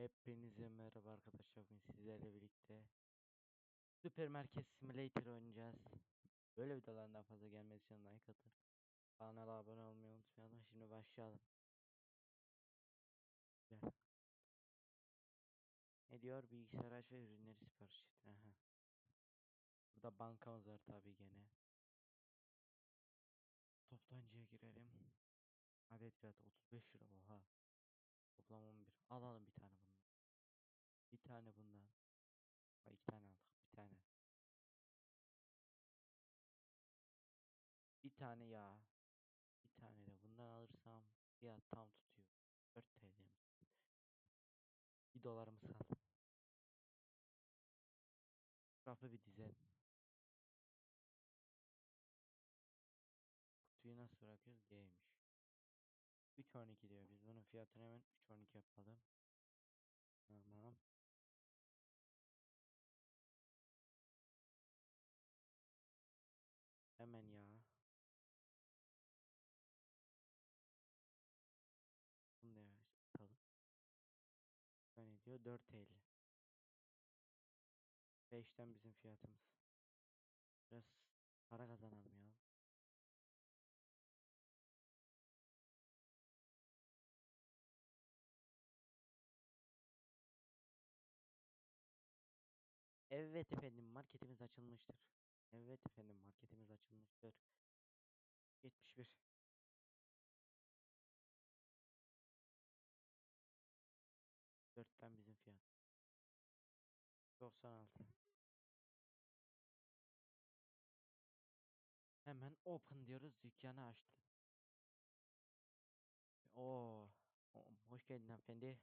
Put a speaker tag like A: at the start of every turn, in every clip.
A: Hepinize merhaba arkadaşlar. Bugün sizlerle birlikte Süpermarket Simulator oynayacağız. Böyle videoların daha fazla gelmesi için like atın. Kanala abone olmayı unutmayalım. Şimdi başlayalım. Gel. Ne diyor? Bilgisayar aç ve ürünleri sipariş et. Aha. Burada bankamız var tabii gene. Toptancıya girelim. Adet fiyatı 35 lira. Oha. Toplam 11. Alalım bir tane. Bir tane bundan. Ha, iki tane aldık. Bir tane. Bir tane yağ. Bir tane de bundan alırsam fiyat tam tutuyor. 4 TL'miz. 1 dolarımız kaldı. Rafı bir dizelim. Kutuyu nasıl bırakıyoruz? G'ymiş. 3.12 diyor. Biz bunun fiyatını hemen 3.12 yapalım. Tamam. Ne diyor? 4 TL. 5'ten bizim fiyatımız. Biraz para kazanalım ya. Evet efendim marketimiz açılmıştır. Evet efendim marketimiz açılmıştır. 71. Dörtten bizim fiyat. 96. Hemen open diyoruz. Dükkanı açtı. Oo. o- Hoş geldin hanımefendi.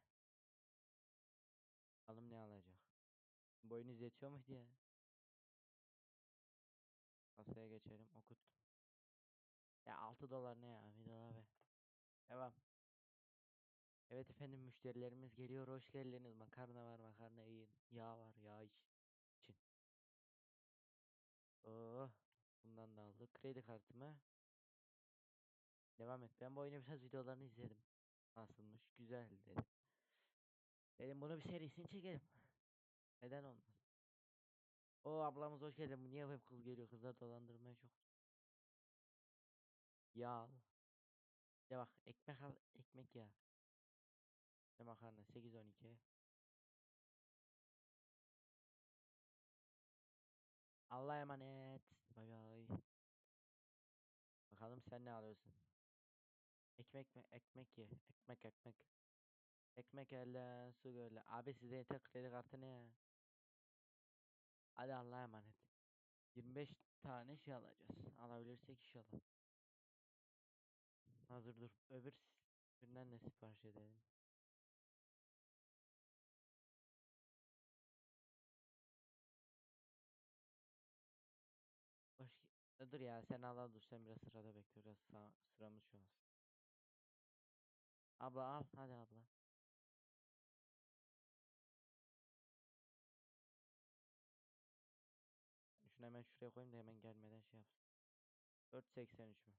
A: Bakalım ne alacak. Boyunuz yetiyor mu diye. Kasaya geçelim. Okut. Ya 6 dolar ne ya? Bir dolar be. Devam. Evet efendim müşterilerimiz geliyor. Hoş geldiniz. Makarna var. Makarna yiyin. Yağ var. Yağ iç. için. Oh. Bundan da aldık. Kredi kartımı. Devam et. Ben bu oyunu biraz videolarını izledim. Nasılmış? Güzel dedim. Dedim bunu bir serisini çekelim. Neden olmaz? O ablamız hoş geldin. Bu Niye hep kız geliyor? Kızlar dolandırmaya çok. Yağ al. Ya bak ekmek al. Ekmek ya. Ve makarna 8 12. Allah'a emanet. Bay bay. Bakalım sen ne alıyorsun? Ekmek mi? Ekmek ye. Ekmek ekmek. Ekmek elle su gölle. Abi size yeter kredi kartı ne ya? Hadi Allah'a emanet. 25 tane şey alacağız. Alabilirsek inşallah. Hazır dur. Öbür birinden de sipariş edelim. Dur ya sen al al dur sen biraz sırada bekle biraz sağ... sıramız şu an. Abla al hadi abla. Şunu hemen şuraya koyayım da hemen gelmeden şey yapsın. 4.83 mü?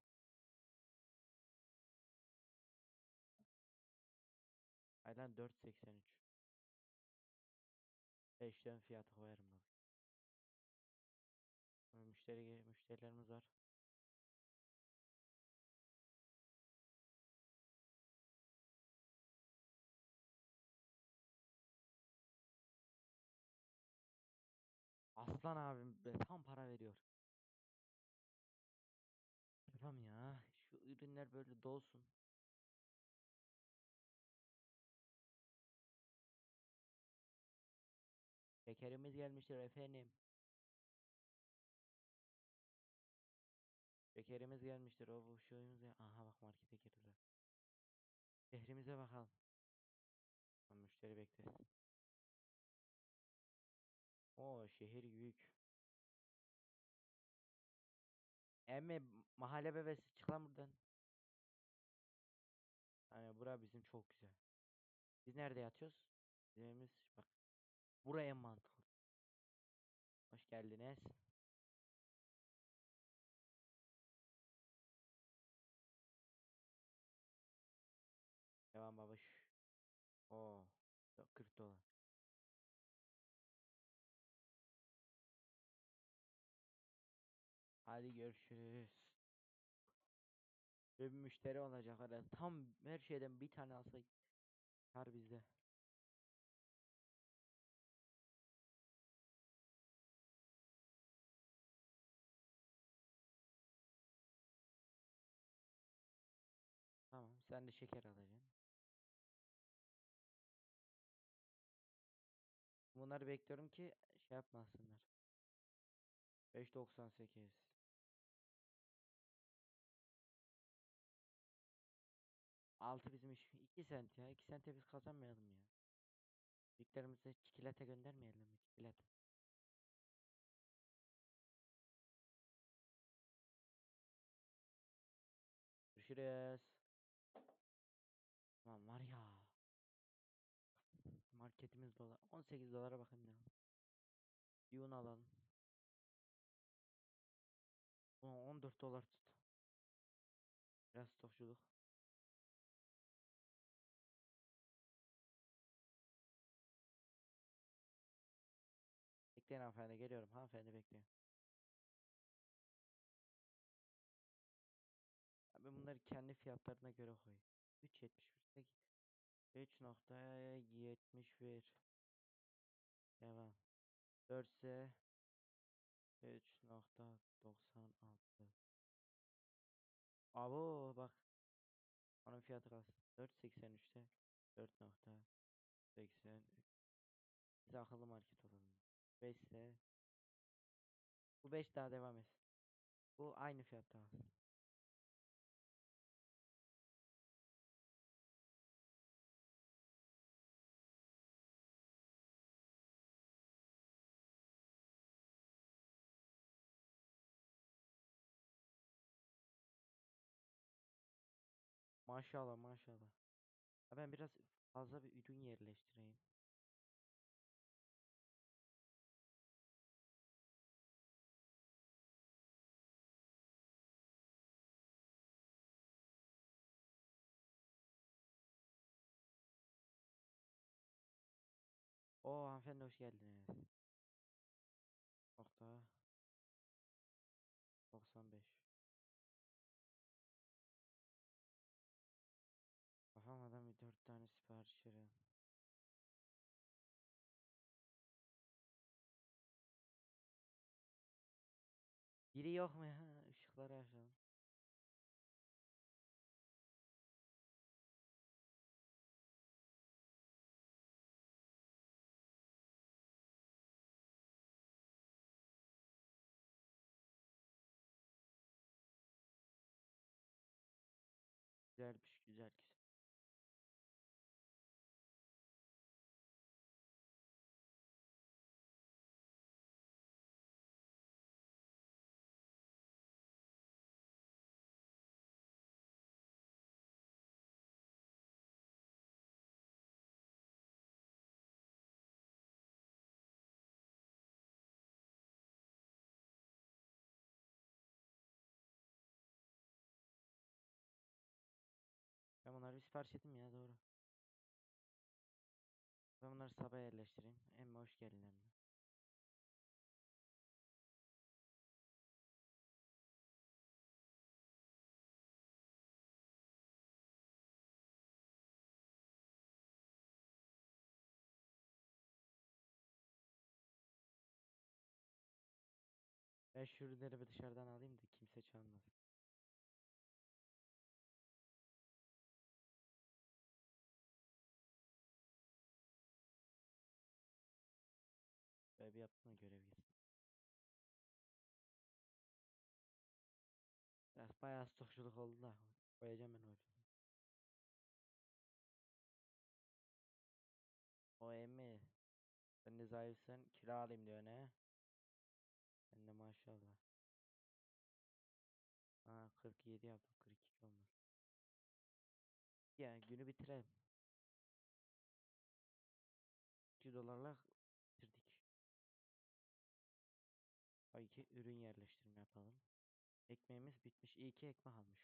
A: Aynen 4.83. 5'ten fiyatı koyarım bak. Müşteri müşterilerimiz var. Aslan abim tam para veriyor. Tamam ya. Şu ürünler böyle dolsun. Şekerimiz gelmiştir efendim. Şekerimiz gelmiştir. O bu şeyimiz ya. Aha bak markete girdiler. Şehrimize bakalım. Müşteri beklesin. O şehir büyük. Emme mahalle bebesi çık lan buradan. Hani bura bizim çok güzel. Biz nerede yatıyoruz? Bizim evimiz bak. Buraya mantıklı. Hoş geldiniz. Hadi görüşürüz. Bir müşteri olacak herhalde. Tam her şeyden bir tane alsak kar bizde. Tamam sen de şeker alacaksın. Bunları bekliyorum ki şey yapmasınlar. 5.98 6 bizim iş 2 sent ya 2 sente biz kazanmayalım ya. Büyüklerimize çikolata göndermeyelim mi çikolata? Görüşürüz. Tamam var ya. Marketimiz dolar. 18 dolara bakayım ne. Bir un alalım. Ulan 14 dolar tut. Biraz stokçuluk. Bekleyin hanımefendi geliyorum. Hanımefendi bekleyin. Ben bunları kendi fiyatlarına göre koy. 3.71 3.71 Devam. 4 ise 3.96 Abo bak. Onun fiyatı kalsın. 4.83'te 4.83 Biz akıllı market olalım. 5 ise bu 5 daha devam etsin. Bu aynı fiyatta. Maşallah maşallah. Ben biraz fazla bir ürün yerleştireyim. Hanımefendi hoş geldiniz. Nokta 95. Kafamadan bir dört tane sipariş verelim. Biri yok mu ya? Işıkları açalım. Güzelmiş güzel sipariş ettim ya doğru. Ben bunları sabah yerleştireyim. Emma hoş geldin Emma. Ben şu ürünleri bir dışarıdan alayım da kimse çalmasın. Bayağı stokçuluk oldu da koyacağım ben o ürünü. O emmi. Sen de zayıfsın kilo alayım diyor ne? Ben de maşallah. Ha 47 yaptım 42 olmuş. Ya günü bitirelim. 2 dolarla bitirdik. Ay ki ürün yerleştirme yapalım. Ekmeğimiz bitmiş. İyi ki ekmek almışım.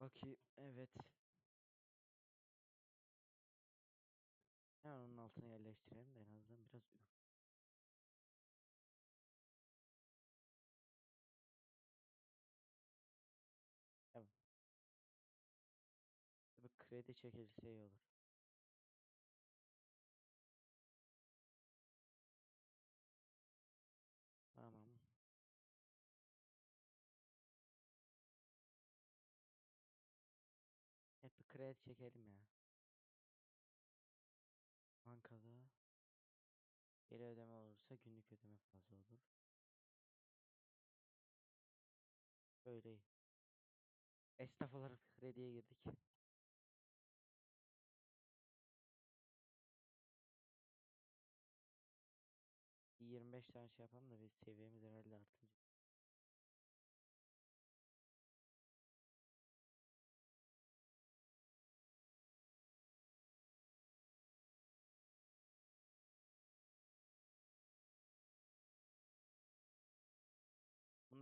A: Bakayım. Evet. Hemen onun altına yerleştirelim de en azından biraz ürün. Evet. Bir kredi çekilse iyi olur. Bir kredi çekelim ya. Bankada geri ödeme olursa günlük ödeme fazla olur. Böyle. Esnaf olarak krediye girdik. Bir 25 tane şey yapalım da biz seviyemiz herhalde artınca.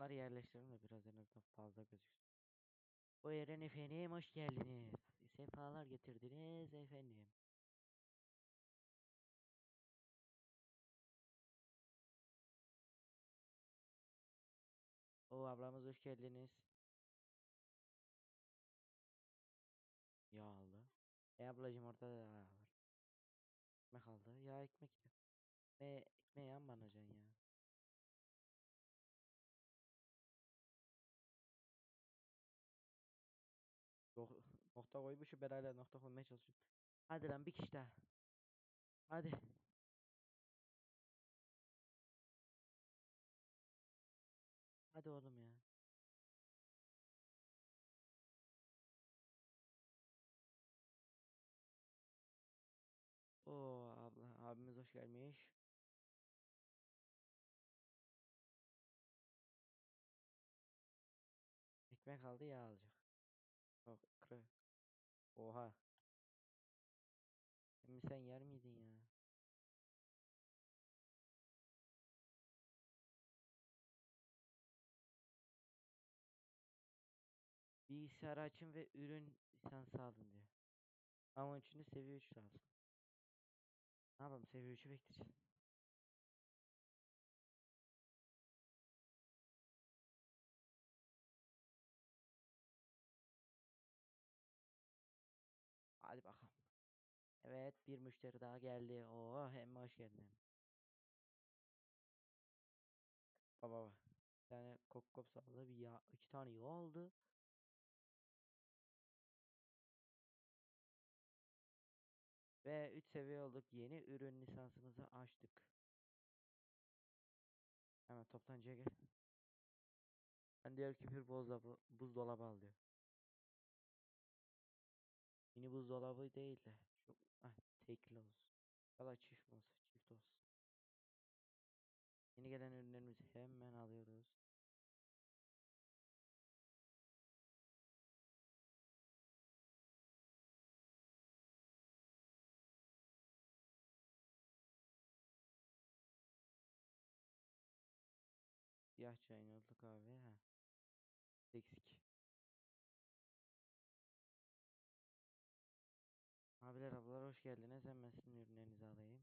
A: Bunları yerleştirelim de biraz en azından fazla gözüksün. Buyurun efendim hoş geldiniz. Sefalar getirdiniz efendim. O ablamız hoş geldiniz. Yağ aldı. E ablacım orada da var. Ekmek aldı. Ya ekmek de. Ve ekmeği yan banacaksın ya. Nokta koymuşum hala nokta koymaya çalışıyorum. Hadi lan bir kişi daha. Hadi. Hadi oğlum ya. Oo abla abimiz hoş gelmiş. Ekmek aldı yağ alacak. Yok kırı. Oha. Emmi sen yer miydin ya? Bilgisayarı açın ve ürün lisansı alın diyor. Ama de seviye 3 lazım. Ne yapalım seviye 3'ü bekleyeceğiz. Evet bir müşteri daha geldi. Oo hem hoş geldin. Baba baba. Bir tane kok kop sağladı. Bir yağ, iki tane yağ aldı. Ve 3 seviye olduk. Yeni ürün lisansımızı açtık. Hemen toptancıya gel. Ben diğer ki bir buzdolabı, buzdolabı al diyor. Mini buzdolabı değil de. Şu ah, tekli olsun. Da çift olsun? Çift olsun. Yeni gelen ürünlerimizi hemen alıyoruz. Siyah çay, nohutlu kahve. Ha. Eksik. Geldiniz. Hemen sizin ürünlerinizi alayım.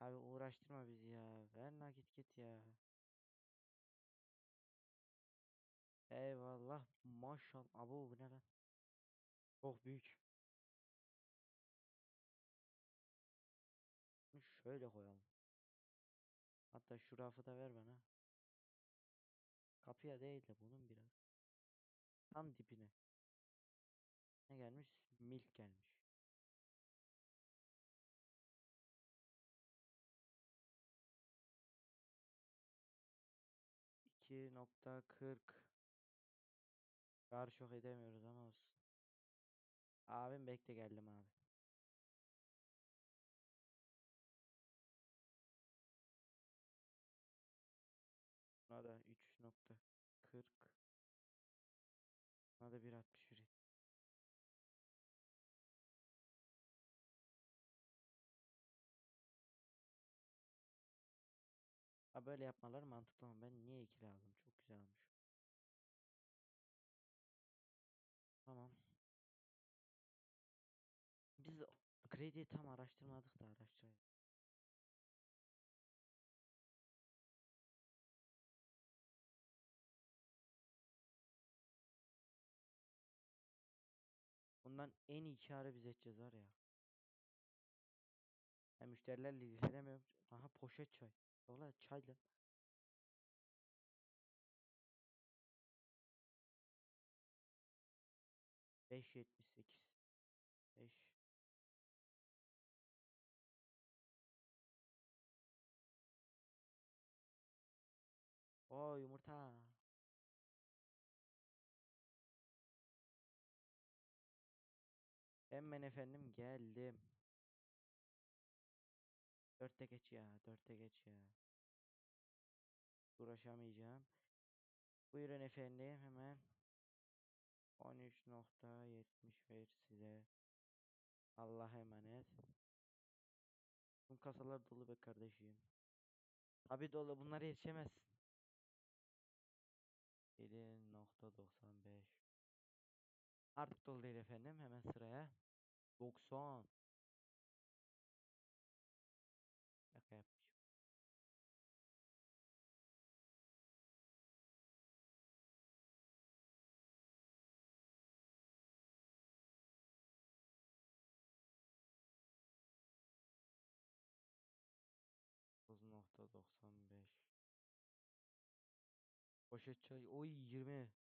A: Abi uğraştırma bizi ya. Ver nakit git ya. Eyvallah. Maşallah. Abo bu ne lan? Çok büyük. Bunu şöyle koyalım. Hatta şu rafı da ver bana. Kapıya değil de bunun biraz. Tam dibine. Ne gelmiş? Milk gelmiş. İki nokta kırk. Kar çok edemiyoruz ama olsun. Abim bekle geldim abi. Da 1.61. Ha böyle yapmalar mantıklı ama ben niye ikili aldım? Çok güzel almış. Tamam. Biz kredi krediyi tam araştırmadık da araştırayım. Bundan en iyi karı biz edeceğiz var ya. Ben müşterilerle ilgilenemiyorum. Aha poşet çay. Valla çayla. Beş yetmiş sekiz. Beş. Oo yumurta. Hemen efendim geldim. Dörtte geç ya. Dörtte geç ya. Uğraşamayacağım. Buyurun efendim hemen. 13.75 size. Allah'a emanet. Tüm kasalar dolu be kardeşim. Tabi dolu bunlara yetişemezsin. 7.95 Artık dolu değil efendim. Hemen sıraya. 90 Şaka yapmışım. Nokta doksan beş. Poşet çay. Oy 20.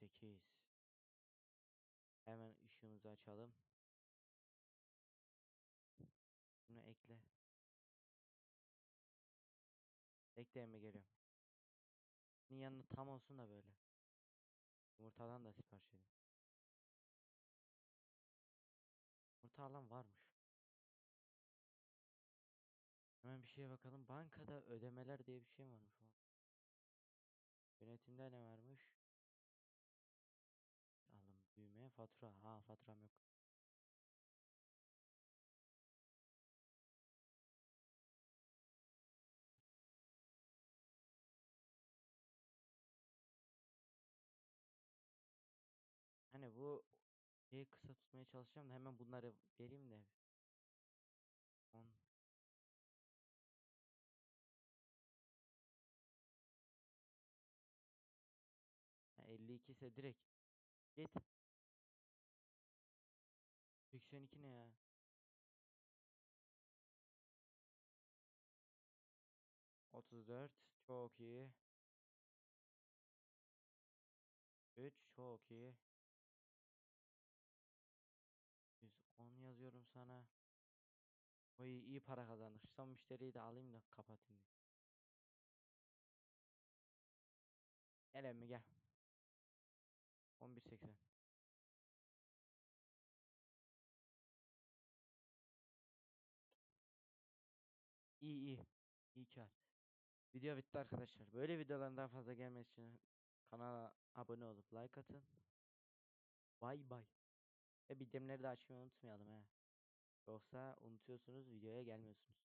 A: sekiz. Hemen ışığımızı açalım. Bunu ekle. Ekleyeme geliyorum. Bunun yanında tam olsun da böyle. Yumurtadan da sipariş edin. Yumurta alan varmış. Hemen bir şeye bakalım. Bankada ödemeler diye bir şey varmış. Yönetimde ne varmış? Fatura. Ha faturam yok. Hani bu şeyi kısa tutmaya çalışacağım da hemen bunları vereyim de. 10 Ha, 52 ise direkt git. 82 ne ya? Otuz dört çok iyi. Üç çok iyi. 110 yazıyorum sana. Oy iyi para kazanır. Son müşteriyi de alayım da kapatayım. Gel emmi gel. 11.80. İyi iyi. İyi kar. Video bitti arkadaşlar. Böyle videoların daha fazla gelmesi için kanala abone olup like atın. Bay bay. Ve bildirimleri de açmayı unutmayalım he. Yoksa unutuyorsunuz videoya gelmiyorsunuz.